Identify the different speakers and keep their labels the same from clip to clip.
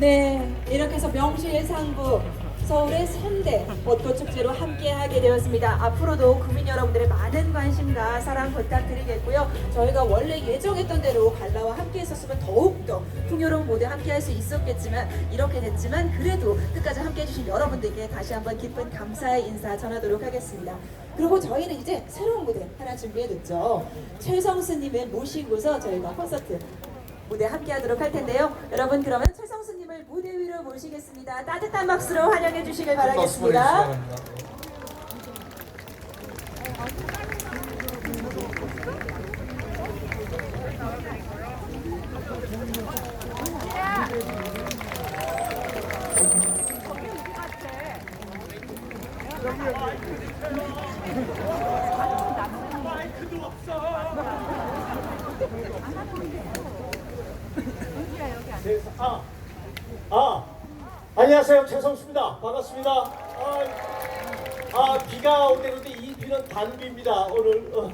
Speaker 1: 네, 이렇게 해서 명실상부 서울의 3대 벚꽃 축제로 함께하게 되었습니다. 앞으로도 국민 여러분들의 많은 관심과 사랑 부탁드리겠고요. 저희가 원래 예정했던 대로 갈라와 함께 했었으면 더욱더 풍요로운 무대 함께할 수 있었겠지만 이렇게 됐지만 그래도 끝까지 함께해주신 여러분들께 다시 한번 기쁜 감사의 인사 전하도록 하겠습니다. 그리고 저희는 이제 새로운 무대 하나 준비해뒀죠. 최성수님을 모시고서 저희가 콘서트 무대 함께 하도록 할 텐데요. 여러분 그러면 무대 위로 모시겠습니다. 따뜻한 박수로 환영해 주시길 바라겠습니다.
Speaker 2: 아, 아, 안녕하세요 최성수입니다. 반갑습니다. 아, 아 비가 오는데 이 비는 단비입니다. 오늘 어,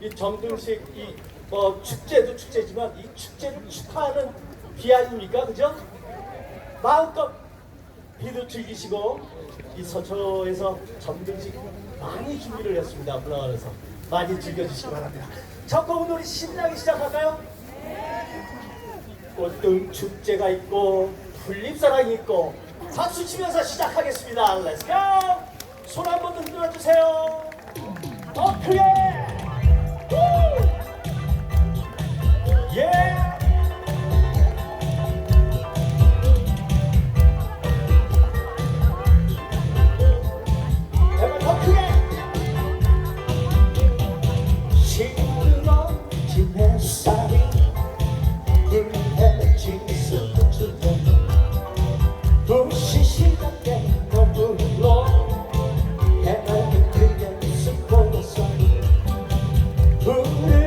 Speaker 2: 이 정등식 이뭐 축제도 축제지만 이 축제를 축하하는 비 아닙니까, 그죠? 마음껏 비도 즐기시고 이 서초에서 정등식 많이 준비를 했습니다. 올라가면서 많이 즐겨주시기 바랍니다. 첫 곡은 우리 신나게 시작할까요? 꽃등 축제가 있고 풀립사랑이 있고 박수 치면서 시작하겠습니다. Go! 손한번 흔들어 주세요. 부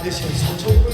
Speaker 2: 만드신 사촌